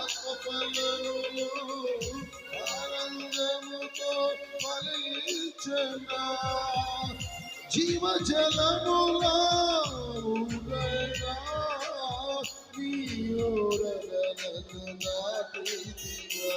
ఆత్మఫలములు ఆనందముతో ఫలించనా జీవజలములో ఊరగా నీ ఓరగలను నాటిదిగా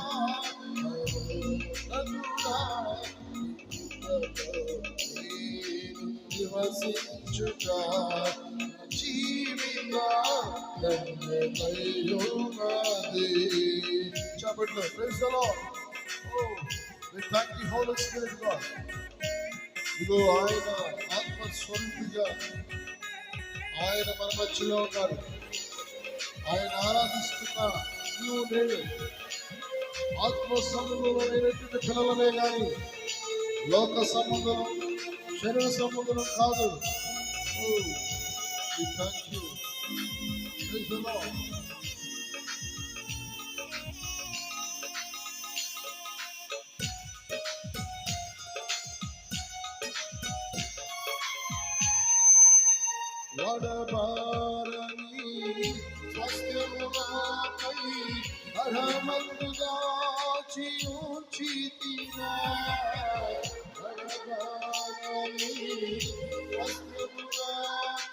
నివసించుట జీవిత ధన్యమయ్యున్నది. చప్పట్లు ప్రైజ్ వి స్పిరిట్ గాడ్ ఆయన ఆత్మ ఆయన మన మధ్యలో ఉన్నారు ఆయన ఆరాధిస్తున్న నీవు నేను ఆత్మ సంబంధమైనటువంటి పిల్లలనే కానీ లోక సంబంధం శరీర సంబంధం కాదు oh we thank you praise the Lord వడబారని స్వస్థమునాపై అరమందుగా చియుచితినా వడబారని స్వస్థమునాపై అరమందుగా చియుచితినా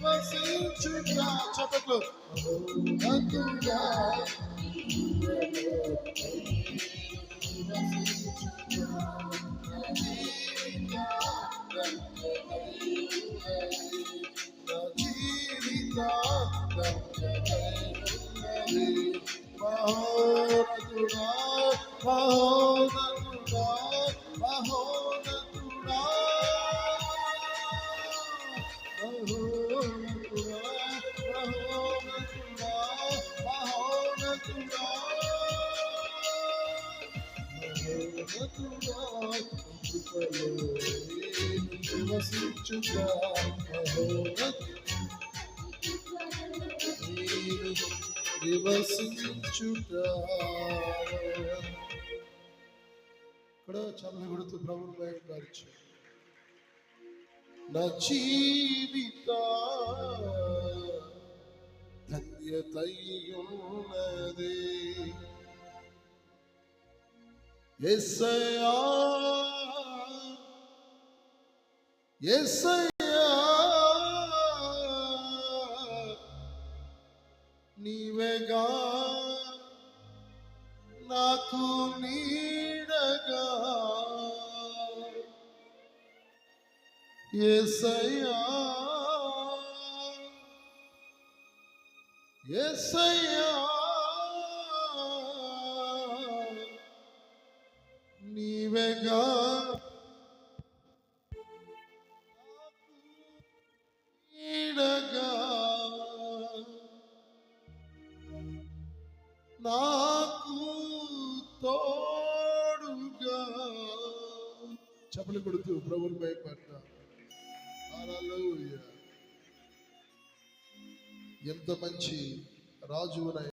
నీ కృపతో నన్ను నిరచితియా. మహోన్నతుడా, నీ కృపలో నేను నివసించుట నా జీవిత ధన్యతయున్నది. మహోన్నతుడా, నీ కృపలో నేను నివసించుట మహోన్నతుడా, నీ కృపలో నేను నివసించుట చప్పట్లు మహోన్నతుడా, నీ మహోన్నతుడా, నివసించుట ఇక్కడ చల్లని కొడుతూ ప్రభుని బయటపరచు నా జీవిత ఎస్సయా ఎస్సయా నీవేగా. నాకు నీడగా. ఎసయ్యా ఎసయ్యా నీవేగా నాకు తోడుగా. చెప్పలు కొడుతూ ప్రభుని భయపడ్డా. ఎంత మంచి రాజువునై